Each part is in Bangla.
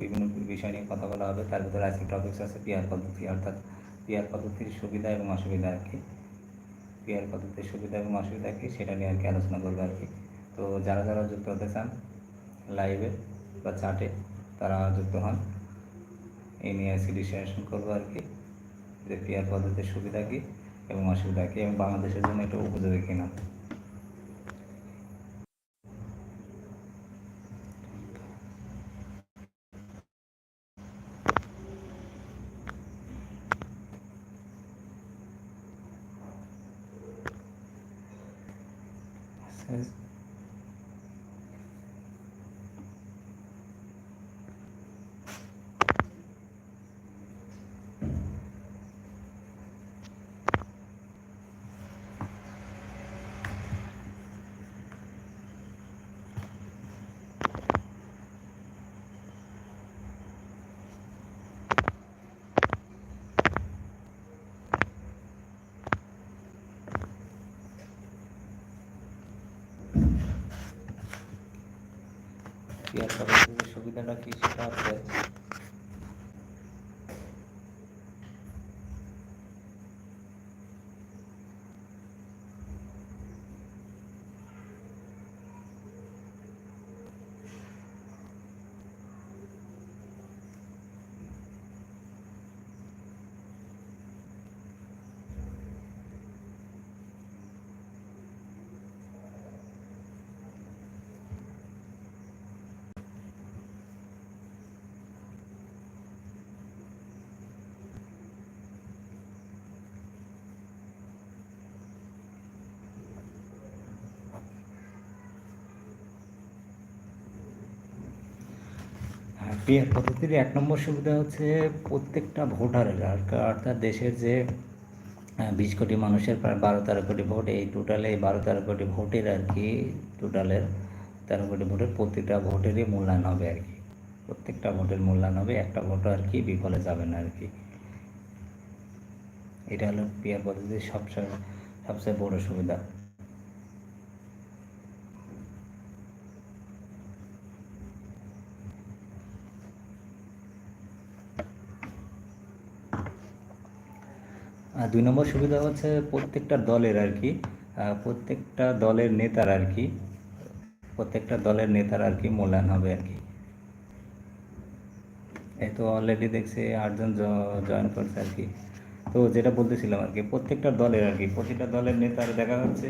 বিভিন্ন বিষয় নিয়ে কথা বলা হবে। তার ভিতরে আজকে টপিক্স আছে পিয়ার পদ্ধতি, অর্থাৎ পিয়ার পদ্ধতির সুবিধা এবং অসুবিধা আর কি। পিয়ার পদ্ধতির সুবিধা এবং অসুবিধা কী সেটা নিয়ে আর কি আলোচনা করব আর কি। তো যারা যারা যুক্ত হতে চান লাইভে বা চাটে তারা যুক্ত হন। এই নিয়ে আজকে ডিসকাশন করব আর কি যে পিয়ার পদ্ধতির সুবিধা কী এবং অসুবিধা কী এবং বাংলাদেশের জন্য এটা উপযোগী কিনা। says পিয়ার পদ্ধতির সুবিধাটা কি সেটা হচ্ছে হ্যাঁ, পদ্ধতির এক নম্বর সুবিধা হচ্ছে প্রত্যেকটা ভোটারের আর অর্থাৎ দেশের যে বিশ কোটি মানুষের প্রায় বারো তেরো কোটি ভোট এই টোটালে এই বারো তেরো কোটি ভোটের আর কি টোটালের তেরো কোটি ভোটের প্রত্যেকটা ভোটেরই মূল্যায়ন হবে আর কি। প্রত্যেকটা ভোটের মূল্যায়ন হবে একটা ভোটও আর কি বিফলে যাবে না আর কি। এটা হলো পিয়ার পদ্ধতির সবচেয়ে সবচেয়ে বড় সুবিধা। আর দুই নম্বর সুবিধা হচ্ছে প্রত্যেকটা দলের আর কি প্রত্যেকটা দলের নেতার আর কি, প্রত্যেকটা দলের নেতার আর কি মূল্যায়ন হবে আর কি। এই তো অলরেডি দেখছি আটজন জয়েন করছে আর কি। তো যেটা বলতেছিলাম আর কি, প্রত্যেকটা দলের আর কি, প্রতিটা দলের নেতার দেখা যাচ্ছে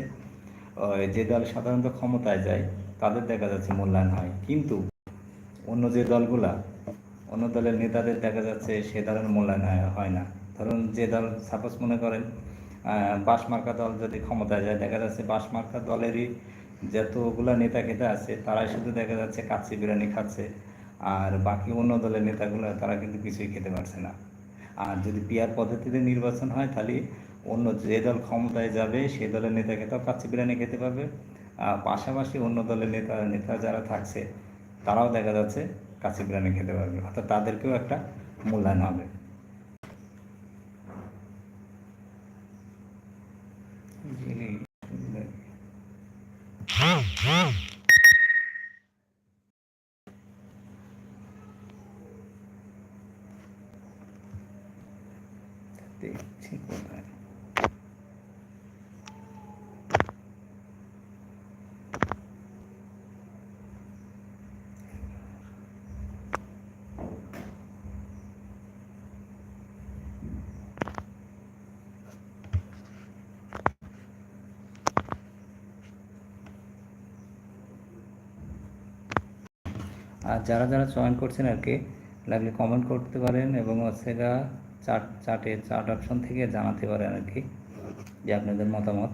যে দল সাধারণত ক্ষমতায় যায়, তাদের দেখা যাচ্ছে মূল্যায়ন হয়। কিন্তু অন্য যে দলগুলা, অন্য দলের নেতাদের দেখা যাচ্ছে সে ধরনের মূল্যায়ন হয়- হয় না। ধরুন যে দল সাপোজ মনে করেন আহ, বাস দল যদি ক্ষমতায় যায় দেখা যাচ্ছে বাস মার্কা দলেরই যতগুলা নেতা খেতে আছে তারাই শুধু দেখা যাচ্ছে কাচ্চি বিরিয়ানি খাচ্ছে আর বাকি অন্য দলের নেতাগুলো তারা কিন্তু কিছুই খেতে পারছে না। আর যদি পিয়ার পদ্ধতিতে নির্বাচন হয় তাহলে অন্য যে দল ক্ষমতায় যাবে সেই দলের নেতা খেতেও কাচ্চি বিরিয়ানি খেতে পারবে। আর পাশাপাশি অন্য দলের নেতা নেতা যারা থাকছে তারাও দেখা যাচ্ছে কাচ্চি বিরিয়ানি খেতে পারবে। অর্থাৎ তাদেরকেও একটা মূল্যায়ন হবে। দেখছি আর যারা যারা জয়েন করছেন আর কি, লাগলে কমেন্ট করতে পারেন এবং হচ্ছে চার্ট চার্টের চার্ট অপশন থেকে জানাতে পারেন আর কি যে আপনাদের মতামত।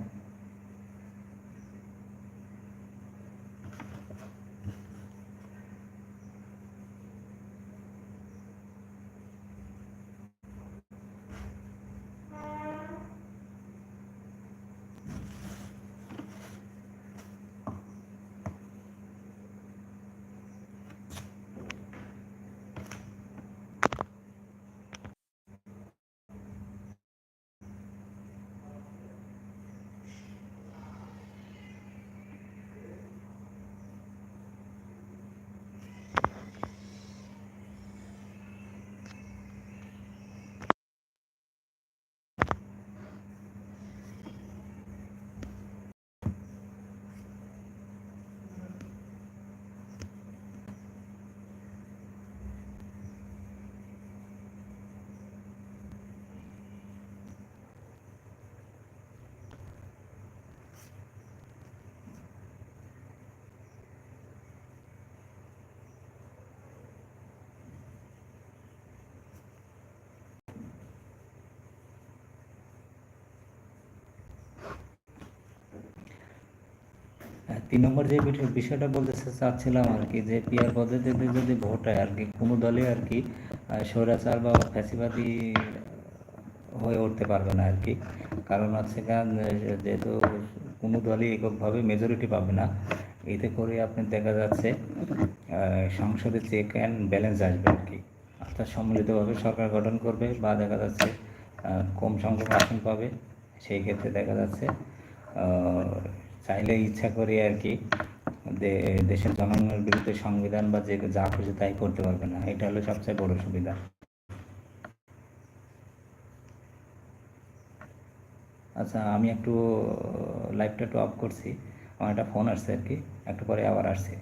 তিন নম্বর যে বিষয়- বিষয়টা বলতে চাচ্ছিলাম আর কি যে পিয়ার পদ্ধতিতে যদি ভোট হয় আর কি, কোনো দলে আর কি স্বৈরাচার বা ফ্যাসিবাদী হয়ে উঠতে পারবে না আর কি। কারণ কারণ যেহেতু কোনো দলই এককভাবে মেজরিটি পাবে না, এতে করে আপনি দেখা যাচ্ছে সংসদে চেক অ্যান্ড ব্যালেন্স আসবে আর কি। অর্থাৎ সম্মিলিতভাবে সরকার গঠন করবে বা দেখা যাচ্ছে কম সংখ্যক আসন পাবে, সেই ক্ষেত্রে দেখা যাচ্ছে চাইলে ইচ্ছা করে আর কি দেশের জনগণের বিরুদ্ধে সংবিধান বা যে যা খুশি তাই করতে পারবে না। এটা হলো সবচেয়ে বড় সুবিধা। আচ্ছা আমি একটু লাইভটা একটু অফ করছি। আমার একটা ফোন আসছে আর কি। একটু পরে আবার আসছে।